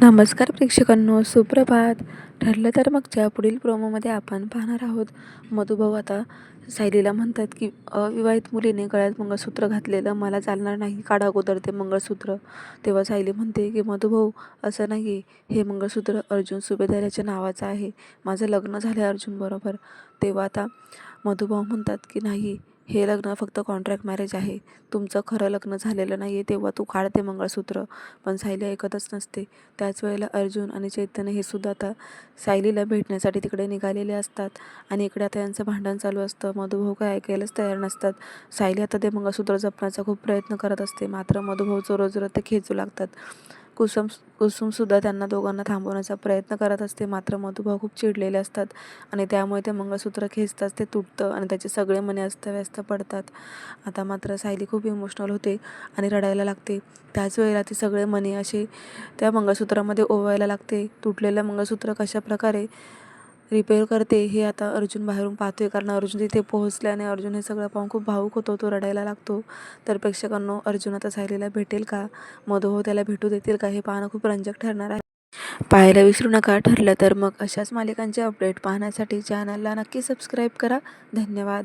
नमस्कार प्रेक्षकांनो सुप्रभात. ठरलं तर मगच्या पुढील प्रोमोमध्ये आपण पाहणार आहोत. मधुभाऊ आता सायलीला म्हणतात की अविवाहित मुलीने गळ्यात मंगळसूत्र घातलेलं मला चालणार नाही. काढा अगोदर ते मंगळसूत्र. तेव्हा सायली म्हणते की मधुभाऊ असं नाही. आहे हे मंगळसूत्र अर्जुन सुभेदार याच्या नावाचं आहे. माझं लग्न झालं अर्जुनबरोबर तेव्हा आता मधुभाऊ म्हणतात की नाही. हे लग्न फक्त कॉन्ट्रॅक्ट मॅरेज आहे. तुमचं खरं लग्न झालेलं नाही आहे तेव्हा तू काढते मंगळसूत्र. पण सायली ऐकतच नसते. त्याच वेळेला अर्जुन आणि चैतन्य हे सुद्धा आता सायलीला भेटण्यासाठी तिकडे निघालेले असतात. आणि इकडे आता यांचं भांडण चालू असतं. मधुभाऊ काय ऐकायलाच तयार नसतात. सायली आता ते मंगळसूत्र जपण्याचा खूप प्रयत्न करत असते. मात्र मधुभाऊ रोज ते खेचू लागतात. कुसुम कुसुमसुद्धा त्यांना दोघांना थांबवण्याचा प्रयत्न करत असते. मात्र मधुभाऊ खूप चिडलेले असतात आणि त्यामुळे ते मंगळसूत्र खेचताच ते तुटतं आणि त्याचे सगळे मने अस्तव्यस्त पडतात. आता मात्र सायली खूप इमोशनल होते आणि रडायला लागते. त्याच वेळेला ते सगळे मने असे त्या मंगळसूत्रामध्ये ओवायला लागते. तुटलेलं मंगळसूत्र कशाप्रकारे रिपेअर करते. हे आता अर्जुन बाहेरून पाहतो आहे कारण अर्जुन तिथे पोहोचल्याने अर्जुन हे सगळं पाहून खूप भावूक होतो तो रडायला लागतो. तर प्रेक्षकांनो अर्जुन आता सायलीला भेटेल का? मधोहो त्याला भेटू देतील का? हे पाहणं खूप रंजक ठरणार आहे. पाहायला विसरू नका. ठरलं तर मग अशाच मालिकांचे अपडेट पाहण्यासाठी चॅनलला नक्की सबस्क्राईब करा. धन्यवाद.